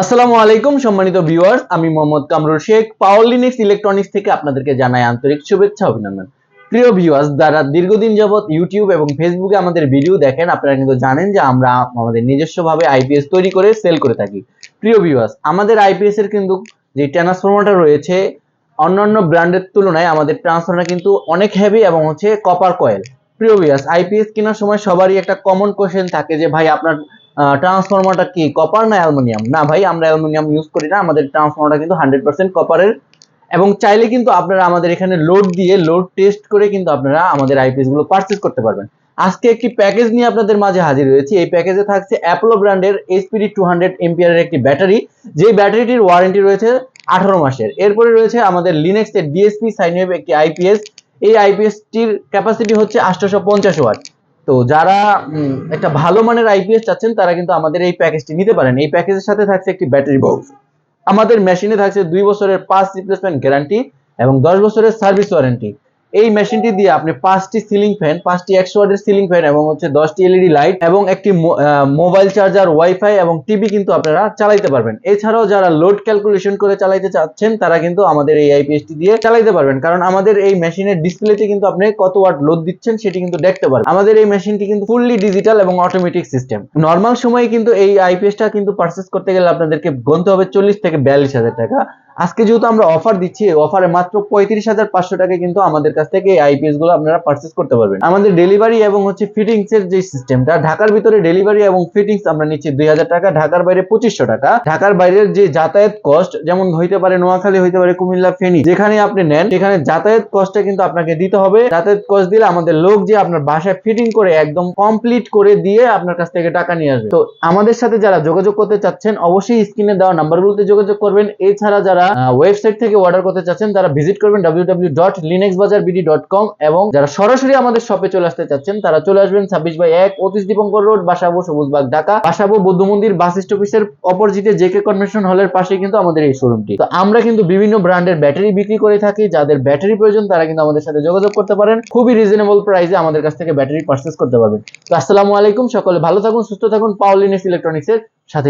আসসালামু আলাইকুম, সম্মানিত ভিউয়ার্স আমি মোহাম্মদ কামরুল শেখ। পাওয়ার লিনিক্স ইলেকট্রনিক্স থেকে আপনাদেরকে জানাই আন্তরিক শুভেচ্ছা, অভিনন্দন। প্রিয় ভিউয়ার্স যারা দীর্ঘদিন যাবত ইউটিউব এবং ফেসবুকে আমাদের ভিডিও দেখেন, আপনারা কিন্তু জানেন যে আমরা আমাদের নিজস্বভাবে আইপিএস তৈরি করে সেল করে থাকি। প্রিয় ভিউয়ার্স আমাদের আইপিএস এর কিন্তু যে ট্রান্সফরমারটা রয়েছে, অন্যান্য ব্র্যান্ডের তুলনায় আমাদের ট্রান্সফরমার কিন্তু অনেক হেভি এবং হচ্ছে কপার কয়েল প্রিয় ভিউয়ার্স আইপিএস কেনার সময় সবারই একটা কমন কোশ্চেন থাকে যে, ভাই, আপনার ট্রান্সফরমারটা কি কপার না অ্যালুমিনিয়াম? না ভাই, আমরা অ্যালুমিনিয়াম ইউজ করি না, আমাদের ট্রান্সফরমারটা কিন্তু হান্ড্রেড পার্সেন্ট কপারের এবং চাইলে কিন্তু আপনারা আমাদের এখানে লোড দিয়ে লোড টেস্ট করে কিন্তু আপনারা আমাদেরগুলো পারচেজ করতে পারবেন। আজকে একটি প্যাকেজ নিয়ে আপনাদের মাঝে হাজির হয়েছি। এই প্যাকেজে থাকছে অ্যাপোলো ব্র্যান্ডের এইচপিডি টু হান্ড্রেড এমপিআর একটি ব্যাটারি যে ব্যাটারিটির ওয়ারেন্টি রয়েছে আঠারো মাসের। এরপরে রয়েছে আমাদের লিনেক্স এর ডিএসপি সাইনওয়েভ একটি আইপিএস এই আইপিএস টির ক্যাপাসিটি হচ্ছে আটশোশো পঞ্চাশ ওয়াট তো যারা একটা ভালো মানের আইপিএস চাচ্ছেন, তারা কিন্তু আমাদের এই প্যাকেজটি নিতে পারেন। এই প্যাকেজের সাথে থাকছে একটি ব্যাটারি বক্স আমাদের মেশিনে থাকছে দুই বছরের পাঁচ রিপ্লেসমেন্ট গ্যারান্টি এবং দশ বছরের সার্ভিস ওয়ারেন্টি এই মেশিনটি দিয়ে আপনি পাঁচটি সিলিং ফ্যান, পাঁচটি একশো ওয়াটের সিলিং ফ্যান এবং হচ্ছে দশটি এলইডি লাইট এবং একটি মোবাইল চার্জার ওয়াইফাই এবং টিভি কিন্তু আপনারা চালাইতে পারবেন। এছাড়াও যারা লোড ক্যালকুলেশন করে চালাইতে চাচ্ছেন, তারা কিন্তু আমাদের এই আইপিএসটি দিয়ে চালাইতে পারবেন। কারণ আমাদের এই মেশিনের ডিসপ্লেতে কিন্তু আপনি কত ওয়াট লোড দিচ্ছেন সেটি কিন্তু দেখতে পারবেন। আমাদের এই মেশিনটি কিন্তু ফুললি ডিজিটাল এবং অটোমেটিক সিস্টেম নর্মাল সময়ে কিন্তু এই আইপিএসটা কিন্তু পারচেস করতে গেলে আপনাদেরকে গুনতে হবে চল্লিশ থেকে বিয়াল্লিশ হাজার টাকা। আজকে যেহেতু আমরা অফার দিচ্ছি অফারে মাত্র পঁয়ত্রিশ হাজার পাঁচশো টাকা কিন্তু আমাদের কাছ থেকে এই আইপিএসগুলো আপনারা পারচেস করতে পারবেন। আমাদের ডেলিভারি এবং হচ্ছে ফিটিংস এর যে সিস্টেমটা ঢাকার ভিতরে ডেলিভারি এবং ফিটিংস আমরা নিচ্ছি দুই হাজার টাকা, ঢাকার বাইরে পঁচিশশো টাকা। ঢাকার বাইরের যে যাতায়াত কস্ট যেমন হইতে পারে নোয়াখালী, হইতে পারে কুমিল্লা, ফেনী, যেখানে আপনি নেন, সেখানে যাতায়াত কস্টটা কিন্তু আপনাকে দিতে হবে। যাতায়াত কস্ট দিলে আমাদের লোক যে আপনার বাসায় ফিটিং করে একদম কমপ্লিট করে দিয়ে আপনার কাছ থেকে টাকা নিয়ে আসবে। তো আমাদের সাথে যারা যোগাযোগ করতে চাচ্ছেন, অবশ্যই স্ক্রিনে দেওয়া নাম্বারগুলোতে যোগাযোগ করবেন। এছাড়া যারা ওয়েবসাইট থেকে অর্ডার করতে চাচ্ছেন, তারা ভিজিট করবেন www.linuxbazaarBD.com এবং যারা সরাসরি আমাদের শপে চলে আসতে চাচ্ছেন, তারা চলে আসবেন ছাব্বিশ বাই এক অতীশ দীপঙ্কর রোড, বাসাবো সবুজবাগ ঢাকা। বাসাবো, বৌদ্ধ মন্দির বাস স্টপিসের অপোজিটে জেকে কনভেনশন হলের পাশে কিন্তু আমাদের এই শোরুমটি তো আমরা কিন্তু বিভিন্ন ব্র্যান্ডের ব্যাটারি বিক্রি করে থাকি, যাদের ব্যাটারি প্রয়োজন, তারা কিন্তু আমাদের সাথে যোগাযোগ করতে পারেন। খুবই রিজনেবল প্রাইসে আমাদের কাছ থেকে ব্যাটারি পারচেস করতে পারবেন। তো আসসালামু আলাইকুম, সকলে ভালো থাকুন, সুস্থ থাকুন। পাওয়ার লিনেক্স ইলেকট্রনিক্সের সাথে